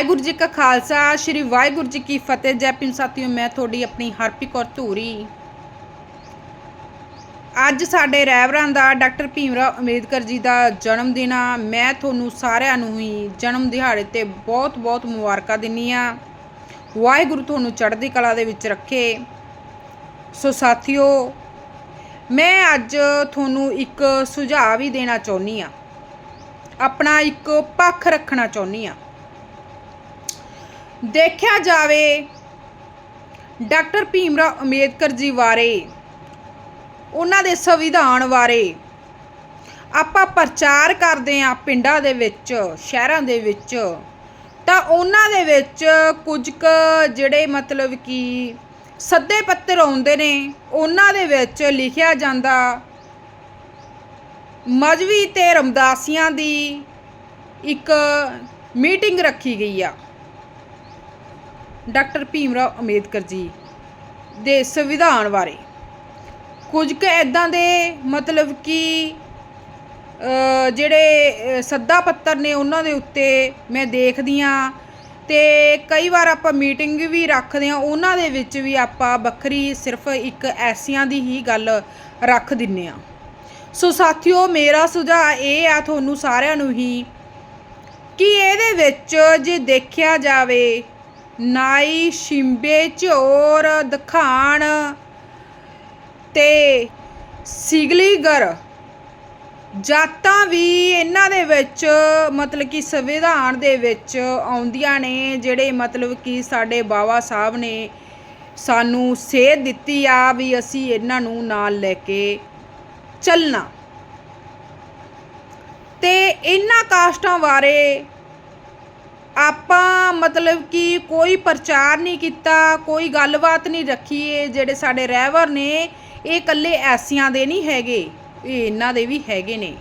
ਵਾਹਿਗੁਰੂ ਜੀ ਕਾ ਖਾਲਸਾ, ਸ੍ਰੀ ਵਾਹਿਗੁਰੂ ਜੀ ਕੀ ਫਤਿਹ। ਜੈ ਪਿੰਡ ਸਾਥੀਓ, ਮੈਂ ਤੁਹਾਡੀ ਆਪਣੀ ਹਰਪੀ ਕੌਰ ਧੂਰੀ। ਅੱਜ ਸਾਡੇ ਰਹਿਬਰਾਂ ਦਾ ਡਾਕਟਰ ਭੀਮਰਾਵ ਅੰਬੇਦਕਰ ਜੀ ਦਾ ਜਨਮ ਦਿਨ ਆ। ਮੈਂ ਤੁਹਾਨੂੰ ਸਾਰਿਆਂ ਨੂੰ ਹੀ ਜਨਮ ਦਿਹਾੜੇ ਤੇ ਬਹੁਤ ਬਹੁਤ ਮੁਬਾਰਕਾਂ ਦਿੰਨੀ ਆ। ਵਾਹਿਗੁਰੂ ਤੁਹਾਨੂੰ ਚੜ੍ਹਦੀ ਕਲਾ ਦੇ ਵਿੱਚ ਰੱਖੇ। ਸੋ ਸਾਥੀਓ, ਮੈਂ ਅੱਜ ਤੁਹਾਨੂੰ ਇੱਕ ਸੁਝਾਅ ਵੀ ਦੇਣਾ ਚਾਹੁੰਦੀ ਆ। ਆਪਣਾ ਇੱਕ ਪੱਖ ਰੱਖਣਾ ਚਾਹੁੰਦੀ ਆ। ਦੇਖਿਆ ਜਾਵੇ, ਡਾਕਟਰ ਭੀਮਰਾਵ ਅੰਬੇਦਕਰ ਜੀ ਬਾਰੇ, ਉਹਨਾਂ ਦੇ ਸੰਵਿਧਾਨ ਬਾਰੇ, ਆਪਾਂ ਪ੍ਰਚਾਰ ਕਰਦੇ ਆ ਪਿੰਡਾਂ ਦੇ ਵਿੱਚ, ਸ਼ਹਿਰਾਂ ਦੇ ਵਿੱਚ, ਤਾਂ ਉਹਨਾਂ ਦੇ ਵਿੱਚ ਕੁਝ ਕੁ ਜਿਹੜੇ ਮਤਲਬ ਕਿ ਸੱਦੇ ਪੱਤਰ ਆਉਂਦੇ ਨੇ, ਉਹਨਾਂ ਦੇ ਵਿੱਚ ਲਿਖਿਆ ਜਾਂਦਾ ਮਜਵੀ ਤੇ ਰਮਦਾਸੀਆਂ ਦੀ ਇੱਕ ਮੀਟਿੰਗ ਰੱਖੀ ਗਈ ਆ। ਡਾਕਟਰ ਭੀਮ ਰਾਓ ਅੰਬੇਦਕਰ ਜੀ ਦੇ ਸੰਵਿਧਾਨ ਬਾਰੇ। ਕੁਝ ਕੁ ਇਦਾਂ ਦੇ ਮਤਲਬ ਕਿ ਜਿਹੜੇ ਸੱਦਾ ਪੱਤਰ ਨੇ ਉਹਨਾਂ ਦੇ ਉੱਤੇ ਮੈਂ ਦੇਖਦੀ ਆ ਤੇ ਕਈ ਵਾਰ ਆਪਾਂ ਮੀਟਿੰਗ ਵੀ ਰੱਖਦੇ ਆ ਉਹਨਾਂ ਦੇ ਵਿੱਚ ਵੀ ਆਪਾਂ ਵੱਖਰੀ ਸਿਰਫ ਇੱਕ ਐਸੀਆਂ ਦੀ ਹੀ ਗੱਲ ਰੱਖ ਦਿੰਨੇ ਆ ਸੋ ਸਾਥੀਓ, ਮੇਰਾ ਸੁਝਾਅ ਇਹ ਆ ਤੁਹਾਨੂੰ ਸਾਰਿਆਂ ਨੂੰ ਹੀ ਕਿ ਇਹਦੇ ਵਿੱਚ ਜੇ ਦੇਖਿਆ ਜਾਵੇ ਨਾਈ ਸ਼ਿੰਬੇ ਝੋਰ ਦਖਾਣ ਤੇ ਸਿਗਲੀਗਰ। ਜਾਤਾਂ ਵੀ ਇਹਨਾਂ ਦੇ ਵਿੱਚ, ਮਤਲਬ ਕਿ ਸੰਵਿਧਾਨ ਦੇ ਵਿੱਚ ਆਉਂਦੀਆਂ ਨੇ, ਜਿਹੜੇ ਮਤਲਬ ਕਿ ਸਾਡੇ ਬਾਬਾ ਸਾਹਿਬ ਨੇ ਸਾਨੂੰ ਸੇਧ ਦਿੱਤੀ ਆ ਵੀ ਅਸੀਂ ਇਹਨਾਂ ਨੂੰ ਨਾਲ ਲੈ ਕੇ ਚੱਲਣਾ। ਤੇ ਇਹਨਾਂ ਕਾਸਟਾਂ ਬਾਰੇ ਆਪਾਂ ਮਤਲਬ ਕਿ ਕੋਈ ਪ੍ਰਚਾਰ ਨਹੀਂ ਕੀਤਾ, ਕੋਈ ਗੱਲਬਾਤ ਨਹੀਂ ਰੱਖੀ ਇਹ ਜਿਹੜੇ ਸਾਡੇ ਰਹਿਬਰ ਨੇ, ਇਹ ਇਕੱਲੇ ਐਸੀਆਂ ਦੇ ਨਹੀਂ ਹੈਗੇ, ਇਹ ਇਹਨਾਂ ਦੇ ਵੀ ਹੈਗੇ ਨੇ।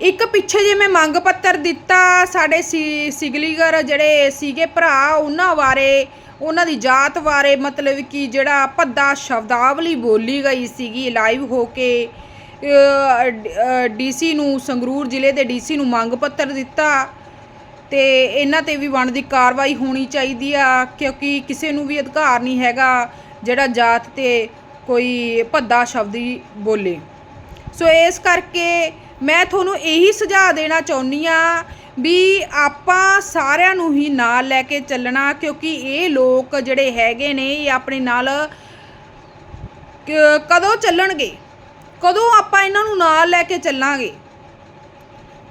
ਇੱਕ ਪਿੱਛੇ ਜੇ ਮੈਂ ਮੰਗ ਪੱਤਰ ਦਿੱਤਾ, ਸਾਡੇ ਸੀ, ਸਿਗਲੀਗਰ ਜਿਹੜੇ ਸੀਗੇ ਭਰਾ, ਉਹਨਾਂ ਬਾਰੇ, ਉਹਨਾਂ ਦੀ ਜਾਤ ਬਾਰੇ, ਮਤਲਬ ਕਿ ਜਿਹੜਾ ਭੱਦਾ ਸ਼ਬਦਾਵਲੀ ਬੋਲੀ ਗਈ ਸੀਗੀ ਲਾਈਵ ਹੋ ਕੇ ਡੀਸੀ ਨੂੰ ਸੰਗਰੂਰ ਜ਼ਿਲ੍ਹੇ ਦੇ ਡੀਸੀ ਨੂੰ ਮੰਗ ਪੱਤਰ ਦਿੱਤਾ। ਤੇ ਇਹਨਾਂ ਤੇ ਵੀ ਬਣਦੀ ਕਾਰਵਾਈ ਹੋਣੀ ਚਾਹੀਦੀ ਆ, ਕਿਉਂਕਿ ਕਿਸੇ ਨੂੰ ਵੀ ਅਧਿਕਾਰ ਨਹੀਂ ਹੈਗਾ ਜਿਹੜਾ ਜਾਤ ਤੇ ਕੋਈ ਭੱਦਾ ਸ਼ਬਦ ਹੀ ਬੋਲੇ। ਸੋ ਇਸ ਕਰਕੇ ਮੈਂ ਤੁਹਾਨੂੰ ਇਹੀ ਸੁਝਾਅ ਦੇਣਾ ਚਾਹੁੰਦੀ ਆ ਵੀ ਆਪਾਂ ਸਾਰਿਆਂ ਨੂੰ ਹੀ ਨਾਲ ਲੈ ਕੇ ਚੱਲਣਾ, ਕਿਉਂਕਿ ਇਹ ਲੋਕ ਜਿਹੜੇ ਹੈਗੇ ਨੇ, ਇਹ ਆਪਣੇ ਨਾਲ ਕਦੋਂ ਚੱਲਣਗੇ? ਕਦੋਂ ਆਪਾਂ ਇਹਨਾਂ ਨੂੰ ਨਾਲ ਲੈ ਕੇ ਚੱਲਾਂਗੇ?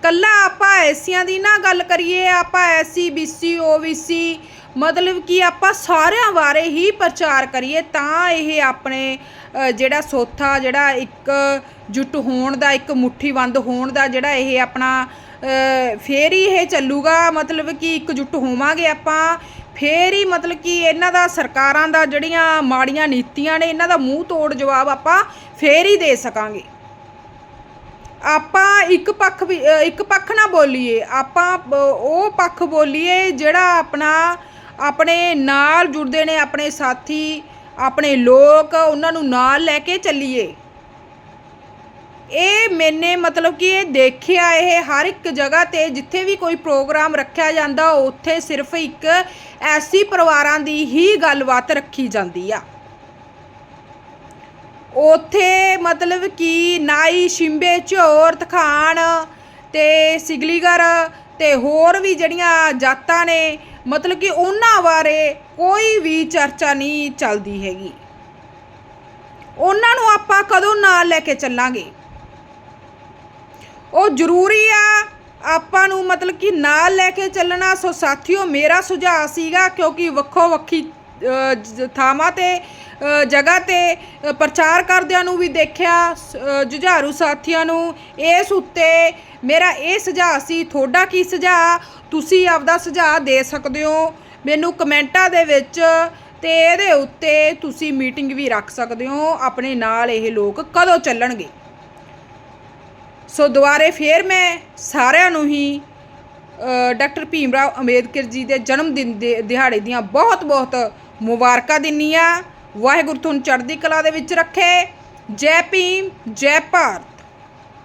ਕੱਲਾ ਆਪਾਂ ਐਸੀਆਂ ਦੀ ਨਾ ਗੱਲ ਕਰੀਏ ਆਪਾਂ ਐਸੀ ਬੀਸੀ ਓਬੀਸੀ ਮਤਲਬ ਕਿ ਆਪਾਂ ਸਾਰਿਆਂ ਬਾਰੇ ਹੀ ਪ੍ਰਚਾਰ ਕਰੀਏ ਤਾਂ ਇਹ ਆਪਣੇ ਜਿਹੜਾ ਸੋਥਾ ਜਿਹੜਾ ਇੱਕ ਜੁੱਟ ਹੋਣ ਦਾ ਇੱਕ ਮੁੱਠੀਬੰਦ ਹੋਣ ਦਾ ਜਿਹੜਾ ਇਹ ਆਪਣਾ ਅ, ਫੇਰ ਹੀ ਇਹ ਚੱਲੂਗਾ ਮਤਲਬ ਕਿ ਇੱਕ ਜੁੱਟ ਹੋਵਾਂਗੇ ਆਪਾਂ ਫੇਰ ਹੀ ਮਤਲਬ ਕਿ ਇਹਨਾਂ ਦਾ ਸਰਕਾਰਾਂ ਦਾ ਜਿਹੜੀਆਂ ਮਾੜੀਆਂ ਨੀਤੀਆਂ ਨੇ ਇਹਨਾਂ ਦਾ ਮੂੰਹ ਤੋੜ ਜਵਾਬ ਆਪਾਂ ਫੇਰ ਹੀ ਦੇ ਸਕਾਂਗੇ। ਆਪਾਂ ਇੱਕ ਪੱਖ ਵੀ ਇੱਕ ਪੱਖ ਨਾ ਬੋਲੀਏ। ਆਪਾਂ ਉਹ ਪੱਖ ਬੋਲੀਏ ਜਿਹੜਾ ਆਪਣਾ, ਆਪਣੇ ਨਾਲ ਜੁੜਦੇ ਨੇ, ਆਪਣੇ ਸਾਥੀ, ਆਪਣੇ ਲੋਕ, ਉਹਨਾਂ ਨੂੰ ਨਾਲ ਲੈ ਕੇ ਚੱਲੀਏ। ਇਹ ਮੈਨੇ ਮਤਲਬ ਕਿ ਇਹ ਦੇਖਿਆ, ਇਹ ਹਰ ਇੱਕ ਜਗ੍ਹਾ ਤੇ ਜਿੱਥੇ ਵੀ ਕੋਈ ਪ੍ਰੋਗਰਾਮ ਰੱਖਿਆ ਜਾਂਦਾ, ਉੱਥੇ ਸਿਰਫ ਇੱਕ ਐਸੀ ਪਰਿਵਾਰਾਂ ਦੀ ਹੀ ਗੱਲਬਾਤ ਰੱਖੀ ਜਾਂਦੀ ਆ। ਉਥੇ ਮਤਲਬ ਕਿ ਨਾਈ, ਸ਼ਿੰਬੇ, ਝੋਰ ਤਖਾਨ ਤੇ ਸਿਗਲੀਗਰ ਤੇ ਹੋਰ ਵੀ ਜਿਹੜੀਆਂ ਜਾਤਾਂ ਨੇ, ਮਤਲਬ ਕਿ ਉਹਨਾਂ ਬਾਰੇ ਕੋਈ ਵੀ ਚਰਚਾ ਨਹੀਂ ਚੱਲਦੀ ਹੈਗੀ। ਉਹਨਾਂ ਨੂੰ ਆਪਾਂ ਕਦੋਂ ਨਾਲ ਲੈ ਕੇ ਚੱਲਾਂਗੇ? ਉਹ ਜ਼ਰੂਰੀ ਆ, ਆਪਾਂ ਨੂੰ ਮਤਲਬ ਕਿ ਨਾਲ ਲੈ ਕੇ ਚੱਲਣਾ। ਸੋ ਸਾਥੀਓ, ਮੇਰਾ ਸੁਝਾਅ ਸੀਗਾ ਕਿਉਂਕਿ ਵੱਖੋ ਵੱਖੀ ਥਾਵਾਂ ਤੇ ਜਗ੍ਹਾ ਤੇ ਪ੍ਰਚਾਰ ਕਰਦਿਆਂ ਨੂੰ ਵੀ ਦੇਖਿਆ, ਸ- ਜੁਝਾਰੂ ਸਾਥੀਆਂ ਨੂੰ। ਇਸ ਉੱਤੇ ਮੇਰਾ ਇਹ ਸੁਝਾਅ ਸੀ, ਤੁਹਾਡਾ ਕੀ ਸੁਝਾਅ? ਤੁਸੀਂ ਆਪਦਾ ਸੁਝਾਅ ਦੇ ਸਕਦੇ ਹੋ। ਮੈਨੂੰ ਕਮੈਂਟਾਂ ਦੇ ਵਿੱਚ ਤੇ ਇਹਦੇ ਉੱਤੇ ਤੁਸੀਂ ਮੀਟਿੰਗ ਵੀ ਰੱਖ ਸਕਦੇ ਹੋ। ਆਪਣੇ ਨਾਲ ਇਹ ਲੋਕ ਕਦੋਂ ਚੱਲਣਗੇ? ਸੋ ਦੁਬਾਰੇ ਫੇਰ ਮੈਂ ਸਾਰਿਆਂ ਨੂੰ ਹੀ ਡਾਕਟਰ ਭੀਮ ਰਾਓ ਅੰਬੇਦਕਰ ਜੀ ਦੇ ਜਨਮ ਦਿਨ ਦੇ ਦਿਹਾੜੇ ਦੀਆਂ ਬਹੁਤ ਬਹੁਤ ਮੁਬਾਰਕਾਂ ਦਿੰਨੀ ਆ। ਵਾਹਿਗੁਰੂ ਤੁਹਾਨੂੰ ਚੜ੍ਹਦੀ ਕਲਾ ਦੇ ਵਿੱਚ ਰੱਖੇ। ਜੈ ਭੀਮ ਜੈ ਭਾਰਤ।